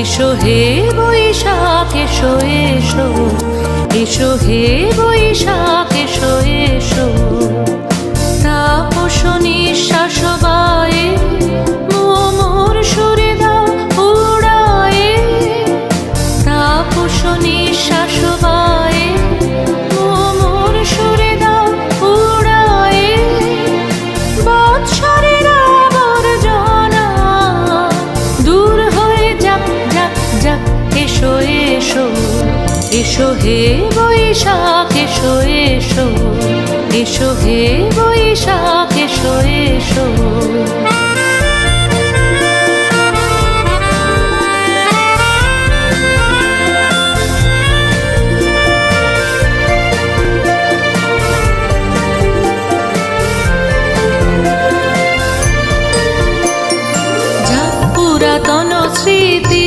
এসো হে বৈশাখ এসো এসো। এসো হে বৈশাখ এসো এসো। তাপস এসো এসো এসো হে বৈশাখ এসো এসো এসো হে বৈশাখ এসো এসো। পুরাতন স্মৃতি